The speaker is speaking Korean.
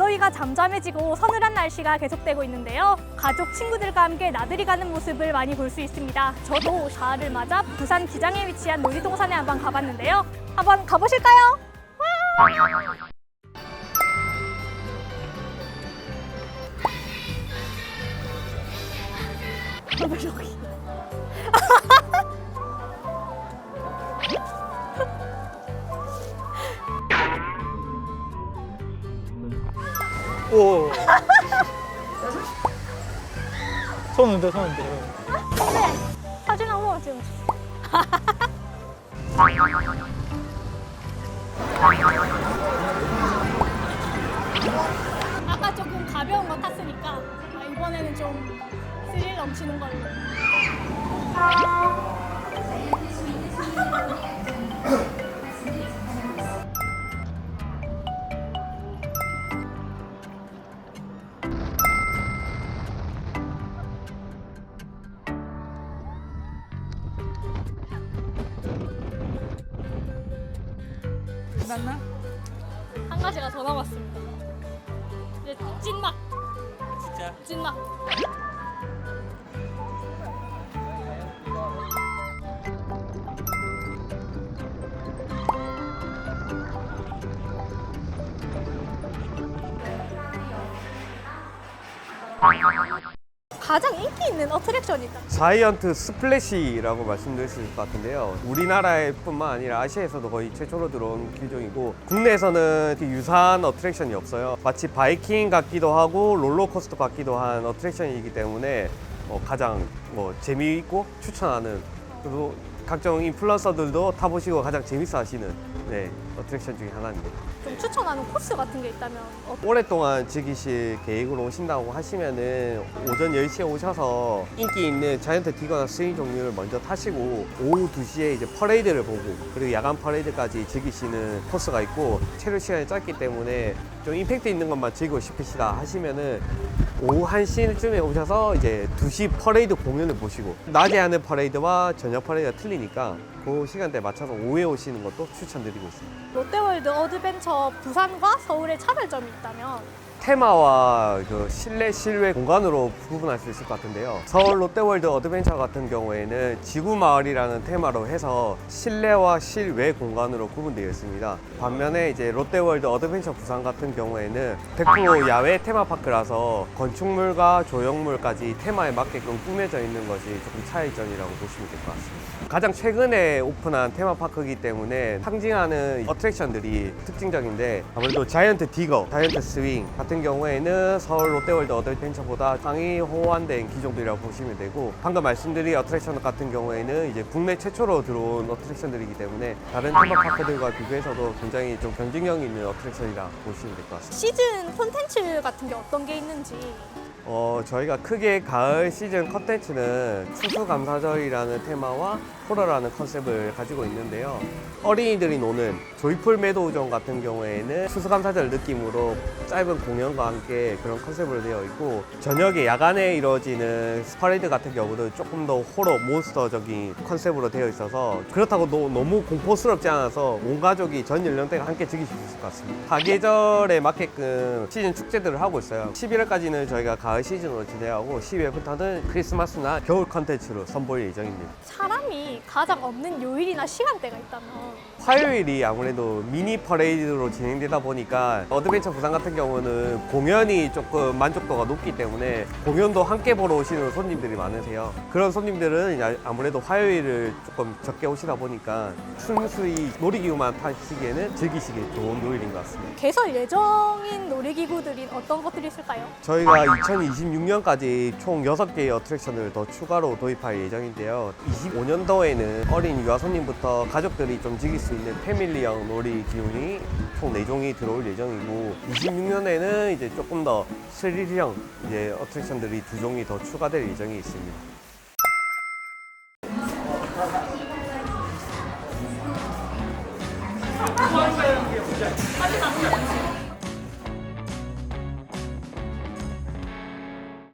공기가 잠잠해지고 서늘한 날씨가 계속되고 있는데요. 가족, 친구들과 함께 나들이 가는 모습을 많이 볼 수 있습니다. 저도 가을을 맞아 부산 기장에 위치한 놀이동산에 한번 가봤는데요. 한번 가보실까요? 와! 오. 손은데 손은데. 사진 한 번만 찍어. 아까 조금 가벼운 거 탔으니까 아, 이번에는 좀 스릴 넘치는 걸로. 끝났나? 한 가지가 더 남았습니다. 이제 찐막, 진짜. 찐막. 가장 인기 있는 어트랙션이다. 자이언트 스플래시라고 말씀드릴 수 있을 것 같은데요. 우리나라뿐만 아니라 아시아에서도 거의 최초로 들어온 기종이고 국내에서는 유사한 어트랙션이 없어요. 마치 바이킹 같기도 하고 롤러코스터 같기도 한 어트랙션이기 때문에 어, 가장 뭐 재미있고 추천하는 그리고 각종 인플루언서들도 타보시고 가장 재밌어 하시는 네, 어트랙션 중에 하나입니다. 좀 추천하는 코스 같은 게 있다면 어, 오랫동안 즐기실 계획으로 오신다고 하시면은 오전 10시에 오셔서 인기 있는 자이언트 디거나 스윙 종류를 먼저 타시고 오후 2시에 이제 퍼레이드를 보고 그리고 야간 퍼레이드까지 즐기시는 코스가 있고 체류 시간이 짧기 때문에 좀 임팩트 있는 것만 즐기고 싶으시다 하시면은 오후 1시쯤에 오셔서 이제 2시 퍼레이드 공연을 보시고 낮에 하는 퍼레이드와 저녁 퍼레이드가 틀리니까 그 시간대에 맞춰서 오후에 오시는 것도 추천드리고 있습니다. 롯데월드 어드벤처 부산과 서울의 차별점이 있다면 테마와 그 실내 실외 공간으로 구분할 수 있을 것 같은데요. 서울 롯데월드 어드벤처 같은 경우에는 지구 마을이라는 테마로 해서 실내와 실외 공간으로 구분되어 있습니다. 반면에 이제 롯데월드 어드벤처 부산 같은 경우에는 100% 야외 테마파크라서 건축물과 조형물까지 테마에 맞게끔 꾸며져 있는 것이 조금 차이점이라고 보시면 될 것 같습니다. 가장 최근에 오픈한 테마파크이기 때문에 상징하는 어트랙션들이 특징적인데 아무래도 자이언트 디거, 자이언트 스윙 같은 경우에는 서울 롯데월드 어드벤처보다 상위 호환된 기종들이라고 보시면 되고 방금 말씀드린 어트랙션 같은 경우에는 이제 국내 최초로 들어온 어트랙션들이기 때문에 다른 테마파크들과 비교해서도 굉장히 좀 경쟁력 있는 어트랙션이라 보시면 될 것 같습니다. 시즌 콘텐츠 같은 게 어떤 게 있는지 어, 저희가 크게 가을 시즌 컨텐츠는 추수감사절이라는 테마와 호러라는 컨셉을 가지고 있는데요. 어린이들이 노는 조이풀 매도우전 같은 경우에는 추수감사절 느낌으로 짧은 공연과 함께 그런 컨셉으로 되어 있고 저녁에 야간에 이루어지는 퍼레이드 같은 경우는 조금 더 호러 몬스터적인 컨셉으로 되어 있어서 그렇다고 너, 너무 공포스럽지 않아서 온 가족이 전 연령대가 함께 즐기실 수 있을 것 같습니다. 사계절에 맞게끔 시즌 축제들을 하고 있어요. 11월까지는 저희가 가을 시즌으로 진행하고 12월부터는 크리스마스나 겨울 컨텐츠로 선보일 예정입니다. 사람이 가장 없는 요일이나 시간대가 있다면 화요일이 아무래도 미니 퍼레이드로 진행되다 보니까 어드벤처 부산 같은 경우는 공연이 조금 만족도가 높기 때문에 공연도 함께 보러 오시는 손님들이 많으세요. 그런 손님들은 이제 아무래도 화요일을 조금 적게 오시다 보니까 순수히 놀이기구만 타시기에는 즐기시기 좋은 요일인 것 같습니다. 개설 예정인 놀이기구들이 어떤 것들이 있을까요? 저희가 2026년까지 총 6개의 어트랙션을 더 추가로 도입할 예정인데요. 25년도 경우에는 어린 유아손님부터 가족들이 좀 즐길 수 있는 패밀리형 놀이 기운이 총 4종이 들어올 예정이고 26년에는 이제 조금 더 스릴형 이제 어트랙션들이 2종이 더 추가될 예정이 있습니다.